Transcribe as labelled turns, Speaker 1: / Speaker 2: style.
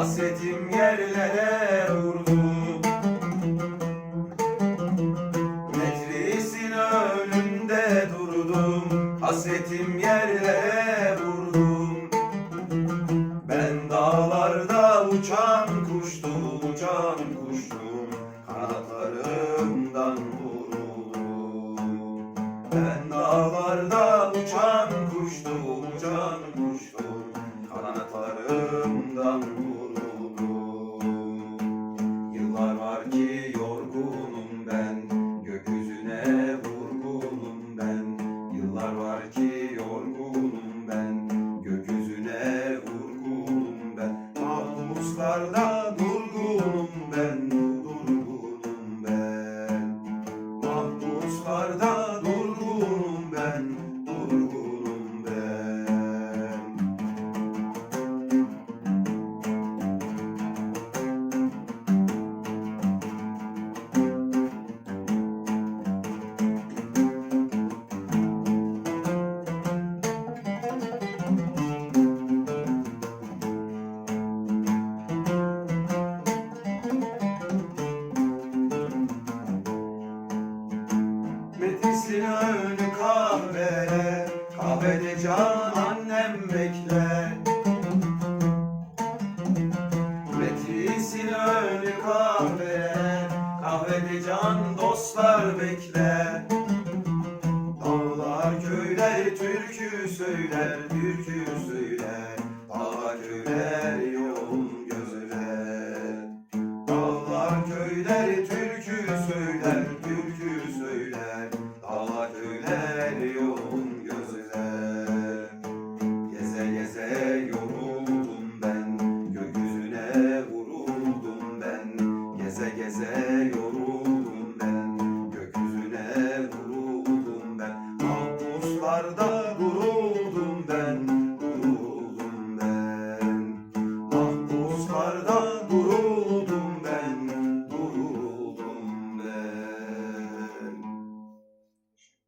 Speaker 1: Hasretim yerlere vurdu. Meclisin önünde durdum Hasretim yerlere Durgunum ben, durgunum ben Mahpuslardan beni can dostlar bekle. Dağlar köyler türkü söyler türkü söyler. Dağlar köyler